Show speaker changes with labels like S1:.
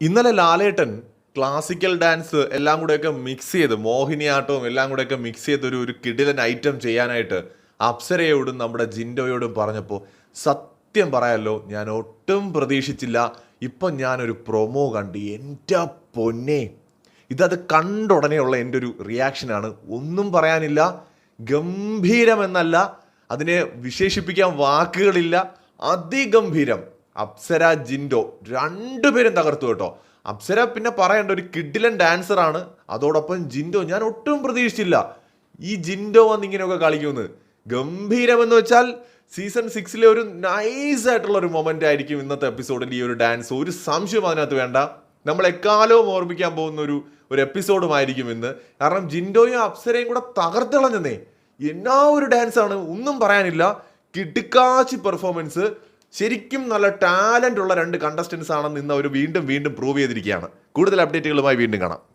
S1: ഇന്നലെ ലാലേട്ടൻ classical dance എല്ലാം കൂടെയൊക്കെ മിക്സ് ചെയ്ത് മോഹിനിയാട്ടവും എല്ലാം കൂടെയൊക്കെ മിക്സ് ചെയ്ത് ഒരു ഒരു കിടിലൻ ഐറ്റം ചെയ്യാനായിട്ട് അപ്സരയോടും നമ്മുടെ ജിൻഡോയോടും പറഞ്ഞപ്പോൾ സത്യം പറയാലോ ഞാൻ ഒട്ടും പ്രതീക്ഷിച്ചില്ല. ഇപ്പം ഞാനൊരു പ്രൊമോ കണ്ട് എന്റെ പൊന്നെ. ഇതത് കണ്ടുടനെയുള്ള എന്റെ ഒരു റിയാക്ഷനാണ് ഒന്നും പറയാനില്ല ഗംഭീരമെന്നല്ല അതിനെ വിശേഷിപ്പിക്കാൻ വാക്കുകളില്ല അതിഗംഭീരം. അപ്സര ജിൻഡോ രണ്ടുപേരും തകർത്തു കേട്ടോ. അപ്സര പിന്നെ പറയേണ്ട ഒരു കിഡിലൻ ഡാൻസർ ആണ് അതോടൊപ്പം ജിൻഡോ ഞാൻ ഒട്ടും പ്രതീക്ഷിച്ചില്ല. ഈ ജിൻഡോ വന്ന് ഇങ്ങനെയൊക്കെ കളിക്കുമെന്ന്. ഗംഭീരമെന്ന് വെച്ചാൽ സീസൺ സിക്സിലെ ഒരു നൈസ് ആയിട്ടുള്ള ഒരു മൊമെന്റ് ആയിരിക്കും ഇന്നത്തെ എപ്പിസോഡിൽ ഈ ഒരു ഡാൻസ് ഒരു സംശയം അതിനകത്ത് വേണ്ട. നമ്മൾ എക്കാലവും ഓർമ്മിക്കാൻ പോകുന്ന ഒരു ഒരു എപ്പിസോഡുമായിരിക്കും ഇന്ന്. കാരണം ജിൻഡോയും അപ്സരയും കൂടെ തകർത്തിളഞ്ഞെന്നേ എന്നാ ഒരു ഡാൻസ് ആണ്? ഒന്നും പറയാനില്ല. കിടുക്കാച്ചി പെർഫോമൻസ് ശരിക്കും നല്ല ടാലന്റ് ഉള്ള രണ്ട് കണ്ടസ്റ്റൻസ് ആണെന്ന് ഇന്ന് അവർ വീണ്ടും വീണ്ടും പ്രൂവ് ചെയ്തിരിക്കുകയാണ്. കൂടുതൽ അപ്ഡേറ്റുകളുമായി വീണ്ടും കാണാം.